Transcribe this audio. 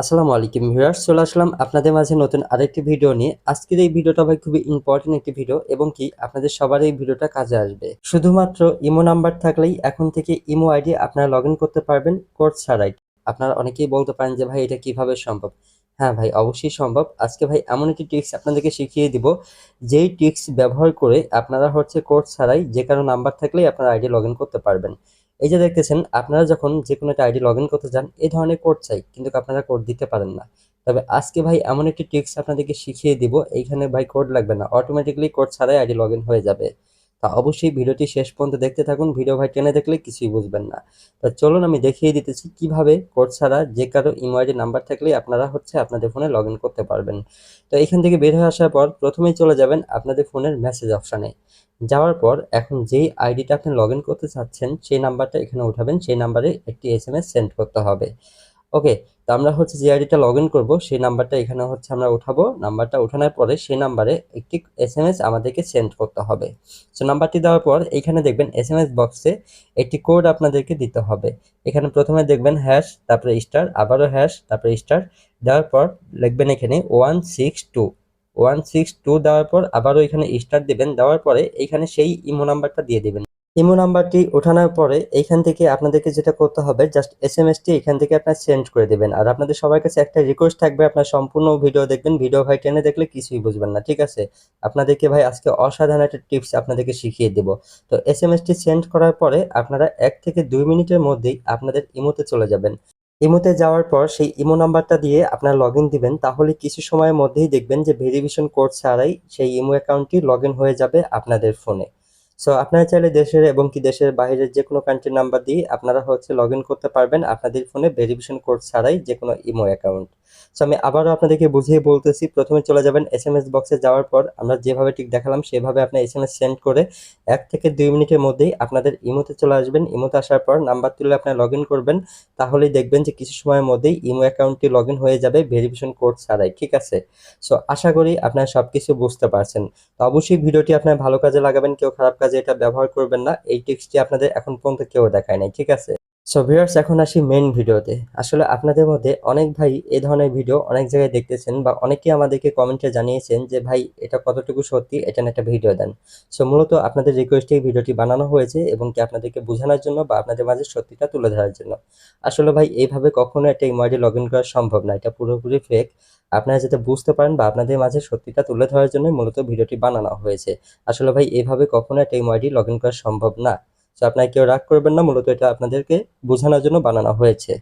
আসসালামু আলাইকুম ভিউয়ার্স, চলে আসলাম আপনাদের মাঝে নতুন আরেকটি ভিডিও নিয়ে। আজকের এই ভিডিওটা ভাই খুবই ইম্পর্টেন্ট একটি ভিডিও এবং কি আপনাদের সবার এই ভিডিওটা কাজে আসবে। শুধুমাত্র ইমো নাম্বার থাকলেই এখন থেকে ইমো আইডি আপনারা লগ করতে পারবেন কোড ছাড়াই। আপনারা অনেকেই বলতে পারেন যে ভাই এটা কীভাবে সম্ভব? হ্যাঁ ভাই, অবশ্যই সম্ভব। আজকে ভাই এমন একটি ট্রিক্স আপনাদেরকে শিখিয়ে দিব, যেই ট্রিক্স ব্যবহার করে আপনারা হচ্ছে কোড ছাড়াই যে কারও নাম্বার থাকলেই আপনারা আইডি লগ করতে পারবেন। এই যে দেখতেছেন, আপনারা যখন যে কোনো একটা আইডি লগ ইন করতে যান এই ধরনের কোড চাই, কিন্তু আপনারা কোড দিতে পারেন না। তবে আজকে ভাই এমন একটি ট্রিক্স আপনাদেরকে শিখিয়ে দিব, এইখানে ভাই কোড লাগবে না অটোমেটিকলি কোড ছাড়াই আইডি লগ হয়ে যাবে। তা অবশ্যই ভিডিওটি শেষ পর্যন্ত দেখতে থাকুন। ভিডিও ভাই টেনে দেখলে কিছুই বুঝবেন না। তা চলুন আমি দেখিয়ে দিতেছি কীভাবে কোড ছাড়া যে কারও ইমো আইডি নাম্বার থাকলেই আপনারা হচ্ছে আপনাদের ফোনে লগ করতে পারবেন। তো এখান থেকে বের হয়ে আসার পর প্রথমেই চলে যাবেন আপনাদের ফোনের মেসেজ অপশানে। যাওয়ার পর এখন যেই আইডিটা আপনি লগ করতে চাচ্ছেন, সেই নাম্বারটা এখানে উঠাবেন। সেই নাম্বারে একটি এস সেন্ড করতে হবে। ওকে তো আমরা হচ্ছে যে আইডিটা লগ ইন করব। সেই নাম্বারটা এখানে হচ্ছে আমরা উঠাবো। নাম্বারটা উঠানোর পরে সেই নাম্বারে একটি এস এম এস আমাদেরকে সেন্ড করতে হবে। সো নাম্বারটি দেওয়ার পর এখানে দেখবেন এস এম এস বক্সে একটি কোড আপনাদেরকে দিতে হবে। এখানে প্রথমে দেখবেন হ্যাশ তারপরে স্টার আবারও হ্যাশ তারপরে স্টার দেওয়ার পর লিখবেন এখানে one six two one six two দেওয়ার পর আবারও এখানে স্টার দিবেন। দেওয়ার পরে এখানে সেই ইমো নাম্বারটা দিয়ে দিবেন। ইমো নাম্বারটি ওঠানোর পরে এইখান থেকে আপনাদেরকে যেটা করতে হবে জাস্ট এস এম এসটি এখান থেকে আপনার সেন্ড করে দেবেন। আর আপনাদের সবার কাছে একটা রিকোয়েস্ট থাকবে, আপনার সম্পূর্ণ ভিডিও দেখবেন ভিডিও ভাই টেনে দেখলে কিছুই বুঝবেন না, ঠিক আছে? আপনাদেরকে ভাই আজকে অসাধারণ একটা টিপস আপনাদেরকে শিখিয়ে দেব। তো এস এম এসটি সেন্ড করার পরে আপনারা এক থেকে দুই মিনিটের মধ্যেই আপনাদের ইমোতে চলে যাবেন। ইমোতে যাওয়ার পর সেই ইমো নাম্বারটা দিয়ে আপনার লগ ইন দিবেন, তাহলে কিছু সময়ের মধ্যেই দেখবেন যে ভেরিফিকেশন কোড ছাড়াই সেই ইমো অ্যাকাউন্টটি লগ হয়ে যাবে আপনাদের ফোনে সো আপনারা চাইলে দেশের এবং কি দেশের বাইরের যে কোনো কান্ট্রির নাম্বার দিয়ে আপনারা হচ্ছে লগ করতে পারবেন আপনাদের ফোনে ভেরিফিকেশন কোড ছাড়াই যে কোনো ইমো অ্যাকাউন্ট সো আমি আবারও আপনাদেরকে বুঝিয়ে বলতেছি, প্রথমে চলে যাবেন এস এম বক্সে যাওয়ার পর আমরা যেভাবে ঠিক দেখালাম, সেভাবে আপনি এস সেন্ড করে এক থেকে দুই মিনিটের মধ্যেই আপনাদের ইমোতে চলে আসবেন। ইমোতে আসার পর নাম্বার তুলে আপনি লগ ইন করবেন, তাহলেই দেখবেন যে কিছু সময়ের মধ্যেই ইমো অ্যাকাউন্টটি লগ ইন হয়ে যাবে ভেরিফিকেশন কোড ছাড়াই, ঠিক আছে? সো আশা করি আপনারা সব কিছু বুঝতে পারছেন। তো অবশ্যই ভিডিওটি আপনার ভালো কাজে লাগাবেন, কেউ খারাপ কাজে এটা ব্যবহার করবেন না। এই টিপসটি আপনাদের এখন পর্যন্ত কেউ দেখায় নাই, ঠিক আছে? সো ভিউয়ার্স এখন আসি মেন ভিডিওতে। আসলে আপনাদের মধ্যে অনেক ভাই এ ধরনের ভিডিও অনেক জায়গায় দেখতেছেন বা অনেকেই আমাদেরকে কমেন্টে জানিয়েছেন যে, ভাই, এটা কতটুকু সত্যি? এটা একটা ভিডিও দেন। সো মূলত আপনাদের রিকোয়েস্টে এই ভিডিওটি বানানো হয়েছে এবং কি আপনাদেরকে বোঝানোর জন্য বা আপনাদের মাঝে সত্যিটা তুলে ধরার জন্য। আসলে ভাই, এইভাবে কখনো একটা ইমোয়াইডি লগ ইন করা সম্ভব না। এটা পুরোপুরি ফেক আপনারা যাতে বুঝতে পারেন বা আপনাদের মাঝে সত্যিটা তুলে ধরার জন্য মূলত ভিডিওটি বানানো হয়েছে। আসলে ভাই এভাবে কখনো একটা ইমোয়াইডি লগ ইন করা সম্ভব না। তো আপনারা কেউ রাগ করবেন না মূলত এটা আপনাদেরকে বোঝানোর জন্য বানানো হয়েছে।